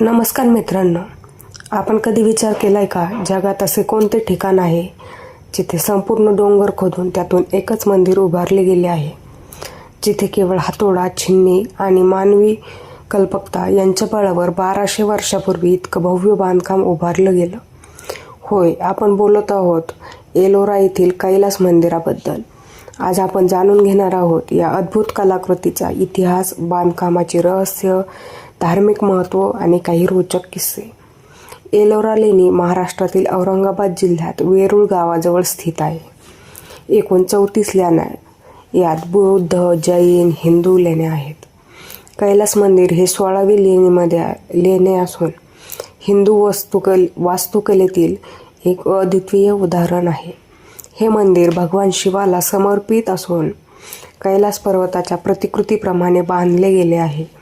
नमस्कार मित्रांनो आपण कधी विचार केला आहे का? जगात असे कोणते ठिकाण आहे जिथे संपूर्ण डोंगर खोदून त्यातून एकच मंदिर उभारले गेले आहे? जिथे केवळ हातोडा छिन्नी आणि मानवी कल्पकता यांच्या बळावर बाराशे वर्षापूर्वी इतकं भव्य बांधकाम उभारलं गेलं. होय आपण बोलत आहोत एलोरा येथील कैलास मंदिराबद्दल. आज आपण जाणून घेणार आहोत या अद्भुत कलाकृतीचा इतिहास बांधकामाचे रहस्य धार्मिक महत्त्व आणि काही रोचक किस्से. एलोरा लेणी महाराष्ट्रातील औरंगाबाद जिल्ह्यात वेरूळ गावाजवळ स्थित आहे. एकूण चौतीस लेण्या यात बौद्ध जैन हिंदू लेण्या आहेत. कैलास मंदिर हे सोळावी लेणीमध्ये लेणे असून हिंदू वास्तुकल वास्तुकलेतील एक अद्वितीय उदाहरण आहे. हे मंदिर भगवान शिवाला समर्पित असून कैलास पर्वताच्या प्रतिकृतीप्रमाणे बांधले गेले आहे.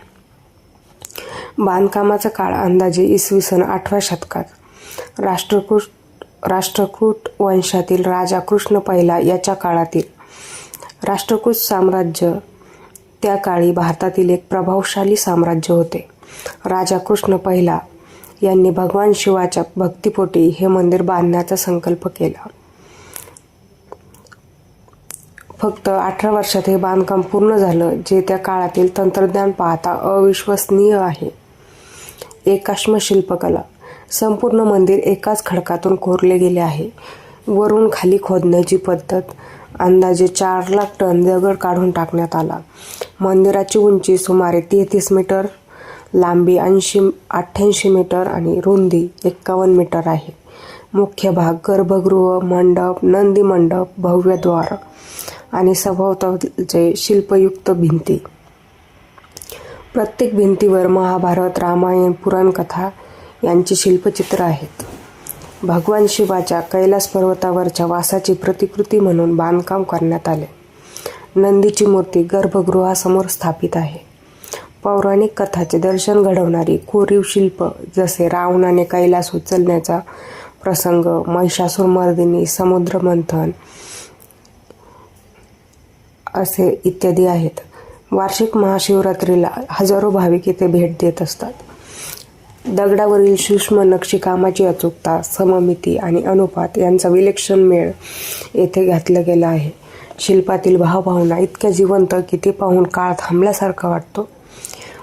बांधकामाचा काळ अंदाजे इसवी सन आठव्या शतकात. राष्ट्रकूट राष्ट्रकूट वंशातील राजा कृष्ण पहिला याच्या काळातील. राष्ट्रकूट साम्राज्य त्या काळी भारतातील एक प्रभावशाली साम्राज्य होते. राजा कृष्ण पहिला यांनी भगवान शिवाच्या भक्तिपोटी हे मंदिर बांधण्याचा संकल्प केला. फक्त अठरा वर्षात हे बांधकाम पूर्ण झालं जे त्या काळातील तंत्रज्ञान पाहता अविश्वसनीय आहे. एकाश्म शिल्पकला. संपूर्ण मंदिर एकाच खडकातून कोरले गेले आहे. वरून खाली खोदण्याची पद्धत अंदाजे चार लाख टन दगड काढून टाकण्यात आला. मंदिराची उंची सुमारे तेहतीस मीटर लांबी ऐंशी अठ्ठ्याऐंशी मीटर आणि रुंदी एक्कावन्न मीटर आहे. मुख्य भाग गर्भगृह मंडप नंदी मंडप भव्यद्वार आणि सभोवतालचे शिल्पयुक्त भिंती. प्रत्येक भिंतीवर महाभारत रामायण पुराणकथा यांची शिल्पचित्र आहेत. भगवान शिवाच्या कैलास पर्वतावरच्या वासाची प्रतिकृती म्हणून बांधकाम करण्यात आले. नंदीची मूर्ती गर्भगृहासमोर स्थापित आहे. पौराणिक कथाचे दर्शन घडवणारी कोरीव शिल्प जसे रावणाने कैलास उचलण्याचा प्रसंग महिषासुरमर्दिनी समुद्रमंथन असे इत्यादी आहेत. वार्षिक महाशिवरात्रीला हजारो भाविक इथे भेट देत असतात. दगडावरील सूक्ष्म नक्षीकामाची अचूकता सममिती आणि अनुपात यांचा विलक्षण मेळ येथे घातला गेला आहे. शिल्पातील भावभावना इतक्या जिवंत की ते पाहून काळ थांबल्यासारखा वाटतो.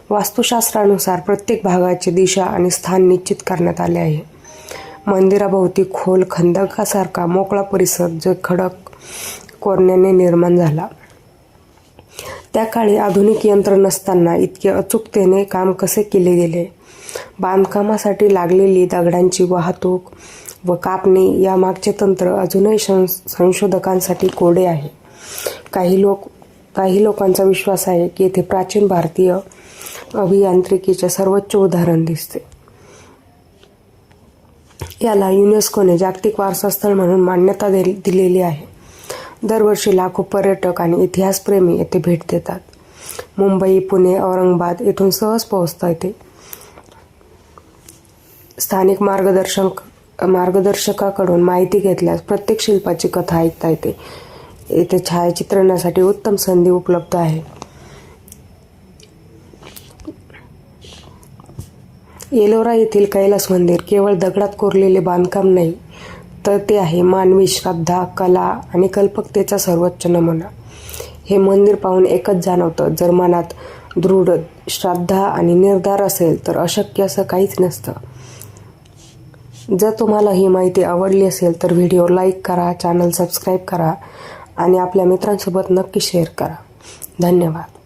वास्तुशास्त्रानुसार प्रत्येक भागाची दिशा आणि स्थान निश्चित करण्यात आले आहे. मंदिराभोवती खोल खंदकासारखा मोकळा परिसर जो खडक कोरण्याने निर्माण झाला. त्या काळी आधुनिक यंत्र नसताना इतके अचूकतेने काम कसे केले गेले? बांधकामासाठी लागलेली दगडांची वाहतूक व कापणी यामागचे तंत्र अजूनही संशोधकांसाठी कोडे आहे. काही लोक काही लोकांचा विश्वास आहे की येथे प्राचीन भारतीय अभियांत्रिकीचे सर्वोच्च उदाहरण दिसते. याला युनेस्कोने जागतिक वारसा म्हणून मान्यता दिलेली आहे. दरवर्षी लाखो पर्यटक आणि इतिहासप्रेमी येथे भेट देतात. मुंबई पुणे औरंगाबाद येथून सहज पोहोचता येते. स्थानिक मार्गदर्शन मार्गदर्शकाकडून माहिती घेतल्यास प्रत्येक शिल्पाची कथा ऐकता येते. येथे छायाचित्रणासाठी उत्तम संधी उपलब्ध आहे. येलोरा येथील कैलास मंदिर केवळ दगडात कोरलेले बांधकाम नाही तर ते आहे मानवी श्रद्धा कला आणि कल्पकतेचा सर्वोच्च नमुना. हे मंदिर पाहून एकच जाणवतं जर मनात दृढ श्रद्धा आणि निर्धार असेल तर अशक्य असं काहीच नसतं. जर तुम्हाला ही माहिती आवडली असेल तर व्हिडिओ लाईक करा चॅनल सबस्क्राईब करा आणि आपल्या मित्रांसोबत नक्की शेअर करा. धन्यवाद.